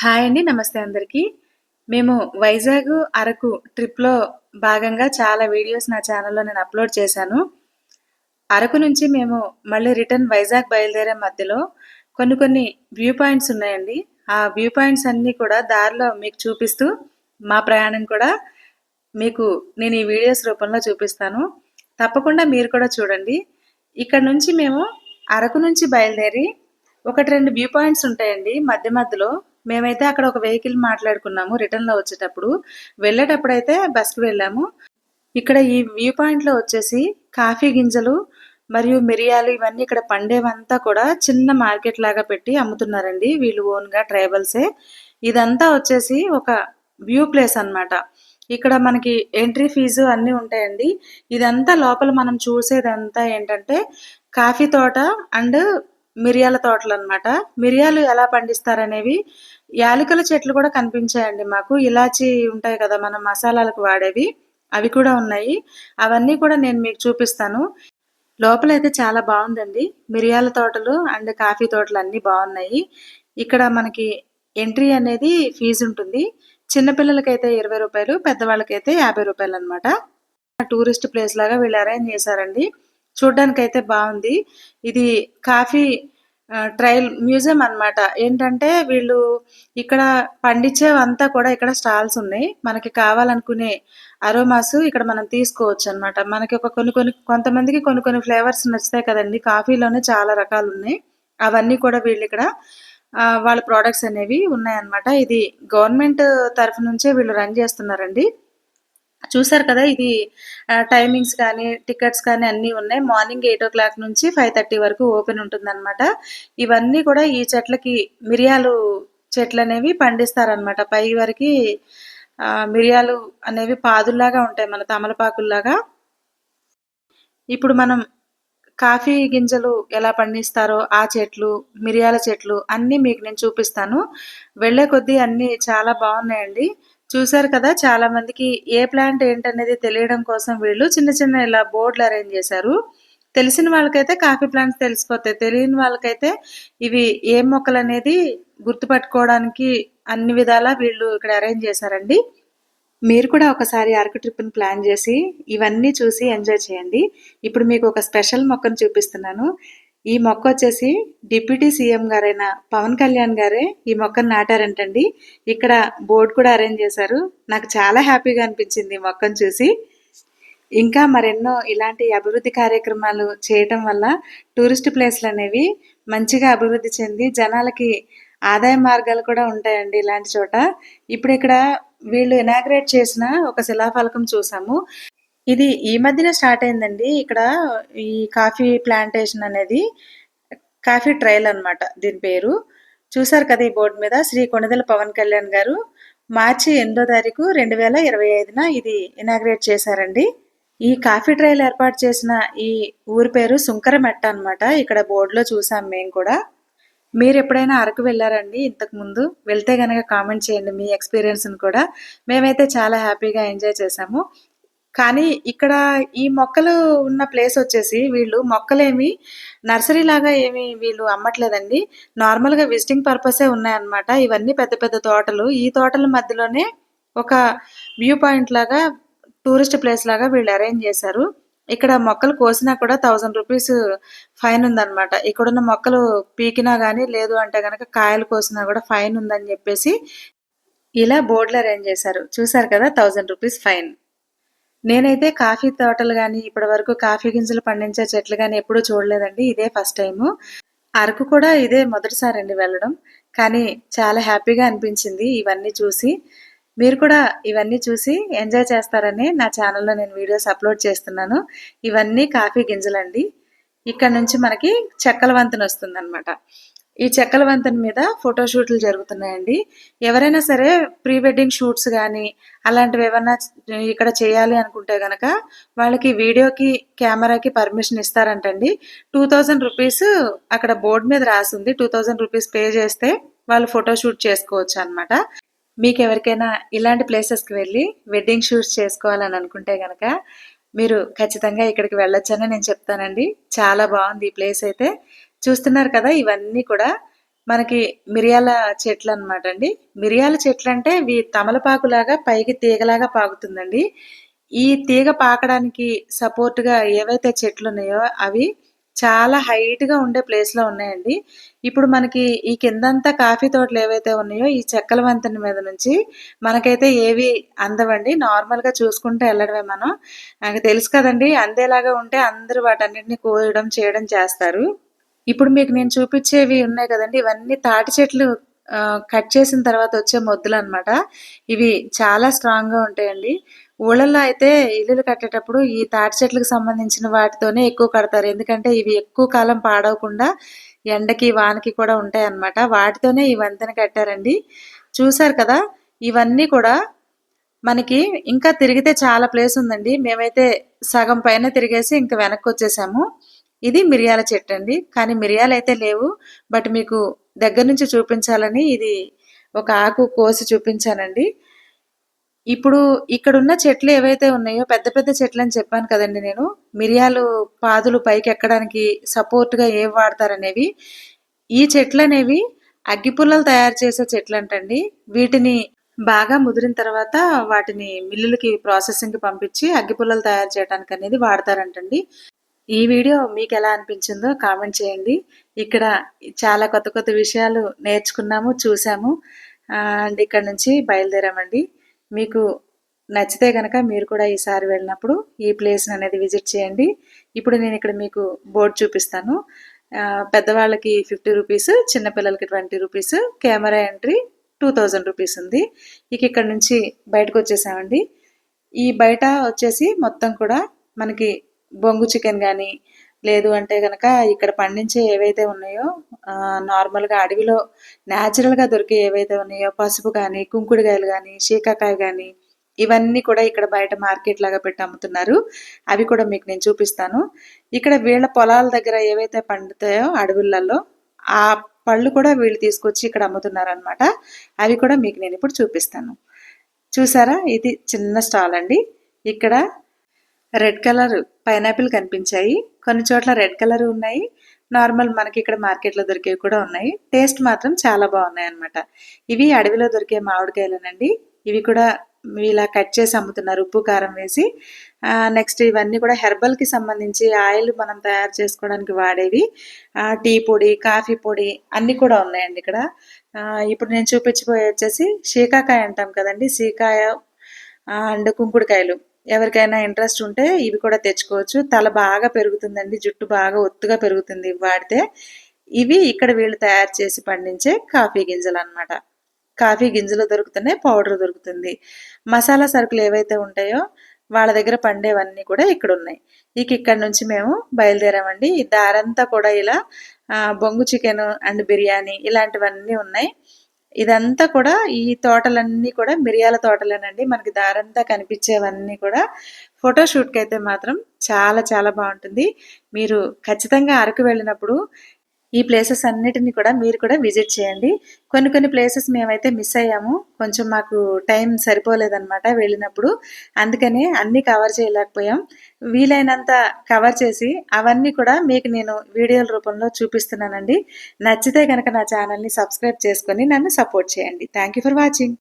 Hi అండి నమస్తే అందరికీ. మేము వైజాగ్ అరకు ట్రిప్లో భాగంగా చాలా వీడియోస్ నా ఛానల్లో నేను అప్లోడ్ చేశాను. అరకు నుంచి మేము మళ్ళీ రిటర్న్ వైజాగ్ బయలుదేరే మధ్యలో కొన్ని కొన్ని వ్యూ పాయింట్స్ ఉన్నాయండి. ఆ వ్యూ పాయింట్స్ అన్నీ కూడా దారిలో మీకు చూపిస్తూ మా ప్రయాణం కూడా మీకు నేను ఈ వీడియోస్ రూపంలో చూపిస్తాను. తప్పకుండా మీరు కూడా చూడండి. ఇక్కడ నుంచి మేము అరకు నుంచి బయలుదేరి ఒకటి రెండు వ్యూ పాయింట్స్ ఉంటాయండి మధ్య మధ్యలో. మేమైతే అక్కడ ఒక వెహికల్ మాట్లాడుకున్నాము రిటర్న్లో వచ్చేటప్పుడు. వెళ్ళేటప్పుడు అయితే బస్కి వెళ్ళాము. ఇక్కడ ఈ వ్యూ పాయింట్లో వచ్చేసి కాఫీ గింజలు మరియు మిరియాలు ఇవన్నీ ఇక్కడ పండేవంతా కూడా చిన్న మార్కెట్ లాగా పెట్టి అమ్ముతున్నారండి. వీళ్ళు ఓన్గా ట్రైబల్సే ఇదంతా వచ్చేసి ఒక వ్యూ ప్లేస్ అన్నమాట. ఇక్కడ మనకి ఎంట్రీ ఫీజు అన్నీ ఉంటాయండి. ఇదంతా లోపల మనం చూసేదంతా ఏంటంటే కాఫీ తోట అండ్ మిరియాల తోటలు అన్నమాట. మిరియాలు ఎలా పండిస్తారనేవి యాలకుల చెట్లు కూడా కనిపించాయండి మాకు. ఇలాచి ఉంటాయి కదా మనం మసాలాలకు వాడేవి. అవి కూడా ఉన్నాయి. అవన్నీ కూడా నేను మీకు చూపిస్తాను. లోపల అయితే చాలా బాగుందండి. మిరియాల తోటలు అండ్ కాఫీ తోటలు అన్నీ బాగున్నాయి. ఇక్కడ మనకి ఎంట్రీ అనేది ఫీజు ఉంటుంది. చిన్నపిల్లలకైతే ఇరవై రూపాయలు పెద్దవాళ్ళకైతే యాభై రూపాయలు అనమాట టూరిస్ట్ ప్లేస్ లాగా వీళ్ళు అరేంజ్ చేశారండి. చూడ్డానికి అయితే బాగుంది. ఇది కాఫీ ట్రయల్ మ్యూజియం అన్నమాట. ఏంటంటే వీళ్ళు ఇక్కడ పండించేవంతా కూడా ఇక్కడ స్టాల్స్ ఉన్నాయి. మనకి కావాలనుకునే అరోమాస్ ఇక్కడ మనం తీసుకోవచ్చు అన్నమాట. మనకి ఒక కొన్ని కొన్ని కొంతమందికి కొన్ని కొన్ని ఫ్లేవర్స్ నచ్చుతాయి కదండి. కాఫీలోనే చాలా రకాలు ఉన్నాయి. అవన్నీ కూడా వీళ్ళు ఇక్కడ వాళ్ళ ప్రోడక్ట్స్ అనేవి ఉన్నాయన్నమాట. ఇది గవర్నమెంట్ తరఫు నుంచే వీళ్ళు రన్ చేస్తున్నారండి. చూసారు కదా ఇది టైమింగ్స్ కానీ టికెట్స్ కానీ అన్నీ ఉన్నాయి. మార్నింగ్ ఎయిట్ ఓ క్లాక్ నుంచి ఫైవ్ థర్టీ వరకు ఓపెన్ ఉంటుందన్నమాట. ఇవన్నీ కూడా ఈ చెట్లకి మిరియాలు చెట్లు అనేవి పండిస్తారనమాట పై వరకు మిరియాలు అనేవి పాదుల్లాగా ఉంటాయి మన తమలపాకుల్లాగా. ఇప్పుడు మనం కాఫీ గింజలు ఎలా పండిస్తారో ఆ చెట్లు మిరియాల చెట్లు అన్నీ మీకు నేను చూపిస్తాను. వెళ్ళే కొద్దీ అన్నీ చాలా బాగున్నాయండి. చూశారు కదా చాలా మందికి ఏ ప్లాంట్ ఏంటనేది తెలియడం కోసం వీళ్ళు చిన్న చిన్న ఇలా బోర్డులు అరేంజ్ చేశారు. తెలిసిన వాళ్ళకైతే కాఫీ ప్లాంట్స్ తెలిసిపోతాయి. తెలియని వాళ్ళకైతే ఇవి ఏ మొక్కలు అనేది గుర్తుపట్టుకోవడానికి అన్ని విధాలా వీళ్ళు ఇక్కడ అరేంజ్ చేశారండి. మీరు కూడా ఒకసారి అరకు ట్రిప్ని ప్లాన్ చేసి ఇవన్నీ చూసి ఎంజాయ్ చేయండి. ఇప్పుడు మీకు ఒక స్పెషల్ మొక్కను చూపిస్తున్నాను. ఈ మొక్క వచ్చేసి డిప్యూటీ సీఎం గారైన పవన్ కళ్యాణ్ గారే ఈ మొక్కను నాటారంటండి. ఇక్కడ బోర్డు కూడా అరేంజ్ చేశారు. నాకు చాలా హ్యాపీగా అనిపించింది ఈ మొక్కను చూసి. ఇంకా మరెన్నో ఇలాంటి అభివృద్ధి కార్యక్రమాలు చేయటం వల్ల టూరిస్ట్ ప్లేస్లు అనేవి మంచిగా అభివృద్ధి చెంది జనాలకి ఆదాయ మార్గాలు కూడా ఉంటాయండి ఇలాంటి చోట. ఇప్పుడు ఇక్కడ వీళ్ళు ఇనాగ్రేట్ చేసిన ఒక శిలాఫలకం చూసాము. ఇది ఈ మధ్యన స్టార్ట్ అయిందండి. ఇక్కడ ఈ కాఫీ ప్లాంటేషన్ అనేది కాఫీ ట్రయల్ అన్నమాట దీని పేరు. చూసారు కదా ఈ బోర్డు మీద శ్రీ కొణిదల పవన్ కళ్యాణ్ గారు మార్చి ఎనిమిదో తారీఖు రెండు వేల ఇరవై ఐదున ఇది ఇనాగ్రేట్ చేశారండి. ఈ కాఫీ ట్రయల్ ఏర్పాటు చేసిన ఈ ఊరి పేరు సుంకరమెట్ట అన్నమాట. ఇక్కడ బోర్డులో చూసాం మేము కూడా. మీరు ఎప్పుడైనా అరకు వెళ్ళారండి ఇంతకు ముందు? వెళ్తే కనుక కామెంట్ చేయండి మీ ఎక్స్పీరియన్స్ని కూడా. మేమైతే చాలా హ్యాపీగా ఎంజాయ్ చేసాము. కానీ ఇక్కడ ఈ మొక్కలు ఉన్న ప్లేస్ వచ్చేసి వీళ్ళు మొక్కలేమి నర్సరీ లాగా ఏమి వీళ్ళు అమ్మట్లేదండి. నార్మల్గా విజిటింగ్ పర్పసే ఉన్నాయన్నమాట. ఇవన్నీ పెద్ద పెద్ద తోటలు. ఈ తోటల మధ్యలోనే ఒక వ్యూ పాయింట్ లాగా టూరిస్ట్ ప్లేస్ లాగా వీళ్ళు అరేంజ్ చేశారు. ఇక్కడ మొక్కలు కోసినా కూడా థౌజండ్ రూపీస్ ఫైన్ ఉందన్నమాట. ఇక్కడున్న మొక్కలు పీకినా కానీ లేదు అంటే కనుక కాయలు కోసినా కూడా ఫైన్ ఉందని చెప్పేసి ఇలా బోర్డులు అరేంజ్ చేశారు. చూసారు కదా థౌజండ్ రూపీస్ ఫైన్. నేనైతే కాఫీ తోటలు కానీ ఇప్పటి వరకు కాఫీ గింజలు పండించే చెట్లు కానీ ఎప్పుడూ చూడలేదండి. ఇదే ఫస్ట్ టైము. అరకు కూడా ఇదే మొదటిసారి అండి వెళ్ళడం. కానీ చాలా హ్యాపీగా అనిపించింది ఇవన్నీ చూసి. మీరు కూడా ఇవన్నీ చూసి ఎంజాయ్ చేస్తారని నా ఛానల్లో నేను వీడియోస్ అప్లోడ్ చేస్తున్నాను. ఇవన్నీ కాఫీ గింజలండి. ఇక్కడ నుంచి మనకి చెక్కల వంతెన వస్తుందన్నమాట. ఈ చెక్కల వంతెన మీద ఫోటోషూట్లు జరుగుతున్నాయండి. ఎవరైనా సరే ప్రీ వెడ్డింగ్ షూట్స్ కానీ అలాంటివి ఏమన్నా ఇక్కడ చేయాలి అనుకుంటే గనక వాళ్ళకి వీడియోకి కెమెరాకి పర్మిషన్ ఇస్తారంటండి. టూ థౌజండ్ రూపీస్ అక్కడ బోర్డు మీద రాసింది. టూ థౌజండ్ రూపీస్ పే చేస్తే వాళ్ళు ఫోటో షూట్ చేసుకోవచ్చు అనమాట మీకు ఎవరికైనా ఇలాంటి ప్లేసెస్కి వెళ్ళి వెడ్డింగ్ షూట్స్ చేసుకోవాలని అనుకుంటే గనక మీరు ఖచ్చితంగా ఇక్కడికి వెళ్ళొచ్చని నేను చెప్తానండి. చాలా బాగుంది ఈ ప్లేస్ అయితే. చూస్తున్నారు కదా ఇవన్నీ కూడా మనకి మిరియాల చెట్లు అనమాట అండి. మిరియాల చెట్లు అంటే ఇవి తమలపాకులాగా పైకి తీగలాగా పాకుతుందండి. ఈ తీగ పాకడానికి సపోర్ట్గా ఏవైతే చెట్లు ఉన్నాయో అవి చాలా హైట్గా ఉండే ప్లేస్లో ఉన్నాయండి. ఇప్పుడు మనకి ఈ కిందంతా కాఫీ తోటలు ఏవైతే ఉన్నాయో ఈ చెక్కల వంతెన మీద నుంచి మనకైతే ఏవి అందవండి. నార్మల్గా చూసుకుంటే వెళ్ళడమే మనం. నాకు తెలుసు కదండి అందేలాగా ఉంటే అందరూ వాటన్నిటిని కోయడం చేయడం చేస్తారు. ఇప్పుడు మీకు నేను చూపించేవి ఉన్నాయి కదండి. ఇవన్నీ తాటి చెట్లు కట్ చేసిన తర్వాత వచ్చే మొద్దులు అనమాట ఇవి చాలా స్ట్రాంగ్గా ఉంటాయండి. ఊళ్ళల్లో అయితే ఇల్లులు కట్టేటప్పుడు ఈ తాటి చెట్లకు సంబంధించిన వాటితోనే ఎక్కువ కడతారు. ఎందుకంటే ఇవి ఎక్కువ కాలం పాడవకుండా ఎండకి వానకి కూడా ఉంటాయి అన్నమాట. వాటితోనే ఈ వంతెన కట్టారండి. చూసారు కదా ఇవన్నీ కూడా మనకి ఇంకా తిరిగితే చాలా ప్లేస్ ఉందండి. మేమైతే సగం పైన తిరిగేసి ఇంకా వెనక్కి వచ్చేసాము. ఇది మిరియాల చెట్టు అండి కానీ మిరియాలు అయితే లేవు. బట్ మీకు దగ్గర నుంచి చూపించాలని ఇది ఒక ఆకు కోసి చూపించానండి. ఇప్పుడు ఇక్కడున్న చెట్లు ఏవైతే ఉన్నాయో పెద్ద పెద్ద చెట్లు అని చెప్పాను కదండి నేను. మిరియాలు పాదులు పైకి ఎక్కడానికి సపోర్ట్గా ఏం వాడతారనేవి. ఈ చెట్లు అనేవి అగ్గిపుల్లలు తయారు చేసే చెట్లు అంటండి వీటిని బాగా ముదిరిన తర్వాత వాటిని మిల్లులకి ప్రాసెసింగ్కి పంపించి అగ్గిపుల్లలు తయారు చేయడానికి అనేది వాడతారంటండి. ఈ వీడియో మీకు ఎలా అనిపించిందో కామెంట్ చేయండి. ఇక్కడ చాలా కొత్త కొత్త విషయాలు నేర్చుకున్నాము చూసాము. అండ్ ఇక్కడ నుంచి బయలుదేరామండి. మీకు నచ్చితే కనుక మీరు కూడా ఈసారి వెళ్ళినప్పుడు ఈ ప్లేస్ని అనేది విజిట్ చేయండి. ఇప్పుడు నేను ఇక్కడ మీకు బోర్డు చూపిస్తాను. పెద్దవాళ్ళకి ఫిఫ్టీ రూపీస్ చిన్నపిల్లలకి twenty rupees camera entry two thousand rupees ఉంది. ఇక ఇక్కడ నుంచి బయటకు వచ్చేసామండి. ఈ బయట వచ్చేసి మొత్తం కూడా మనకి బొంగు చికెన్ కానీ లేదు అంటే కనుక ఇక్కడ పండించే ఏవైతే ఉన్నాయో నార్మల్గా అడవిలో న్యాచురల్గా దొరికే ఏవైతే ఉన్నాయో పసుపు కానీ కుంకుడుకాయలు కానీ శీకాకాయ కానీ ఇవన్నీ కూడా ఇక్కడ బయట మార్కెట్ లాగా పెట్టి అమ్ముతున్నారు. అవి కూడా మీకు నేను చూపిస్తాను. ఇక్కడ వీళ్ళ పొలాల దగ్గర ఏవైతే పండుతాయో అడవులలో ఆ పళ్ళు కూడా వీళ్ళు తీసుకొచ్చి ఇక్కడ అమ్ముతున్నారు అనమాట అవి కూడా మీకు నేను ఇప్పుడు చూపిస్తాను. చూసారా? ఇది చిన్న స్టాల్ అండి. ఇక్కడ రెడ్ కలర్ పైనాపిల్ కనిపించాయి. కొన్ని చోట్ల రెడ్ కలర్ ఉన్నాయి. నార్మల్ మనకి ఇక్కడ మార్కెట్లో దొరికేవి కూడా ఉన్నాయి. టేస్ట్ మాత్రం చాలా బాగున్నాయి అనమాట ఇవి అడవిలో దొరికే మామిడికాయలేనండి. ఇవి కూడా ఇలా కట్ చేసి అమ్ముతున్నారు. ఉప్పు కారం వేసి. నెక్స్ట్ ఇవన్నీ కూడా హెర్బల్కి సంబంధించి ఆయిల్ మనం తయారు చేసుకోవడానికి వాడేవి. టీ పొడి కాఫీ పొడి అన్నీ కూడా ఉన్నాయండి ఇక్కడ. ఇప్పుడు నేను చూపించిపోయి వచ్చేసి శీకాకాయ అంటాం కదండి. సీకాయ అండ్ కుంకుడుకాయలు. ఎవరికైనా ఇంట్రెస్ట్ ఉంటే ఇవి కూడా తెచ్చుకోవచ్చు. తల బాగా పెరుగుతుందండి. జుట్టు బాగా ఒత్తుగా పెరుగుతుంది వాడితే. ఇవి ఇక్కడ వీళ్ళు తయారు చేసి పండించే కాఫీ గింజలు అనమాట కాఫీ గింజలు దొరుకుతున్నాయి పౌడర్ దొరుకుతుంది. మసాలా సరుకులు ఏవైతే ఉంటాయో వాళ్ళ దగ్గర పండేవన్నీ కూడా ఇక్కడ ఉన్నాయి. ఇక ఇక్కడ నుంచి మేము బయలుదేరామండి. ఈ దారంతా కూడా ఇలా బొంగు చికెన్ అండ్ బిర్యానీ ఇలాంటివన్నీ ఉన్నాయి. ఇదంతా కూడా ఈ తోటలన్నీ కూడా మిరియాల తోటలేనండి. మనకి దారంతా కనిపించేవన్నీ కూడా ఫోటోషూట్కి అయితే మాత్రం చాలా చాలా బాగుంటుంది. మీరు ఖచ్చితంగా అరకు వెళ్ళినప్పుడు ఈ ప్లేసెస్ అన్నిటిని కూడా మీరు కూడా విజిట్ చేయండి. కొన్ని కొన్ని ప్లేసెస్ మేమైతే మిస్ అయ్యాము. కొంచెం మాకు టైం సరిపోలేదన్నమాట వెళ్ళినప్పుడు. అందుకని అన్నీ కవర్ చేయలేకపోయాం. వీలైనంత కవర్ చేసి అవన్నీ కూడా మీకు నేను వీడియోల రూపంలో చూపిస్తున్నానండి. నచ్చితే కనుక నా ఛానల్ని సబ్స్క్రైబ్ చేసుకొని నన్ను సపోర్ట్ చేయండి. Thank for watching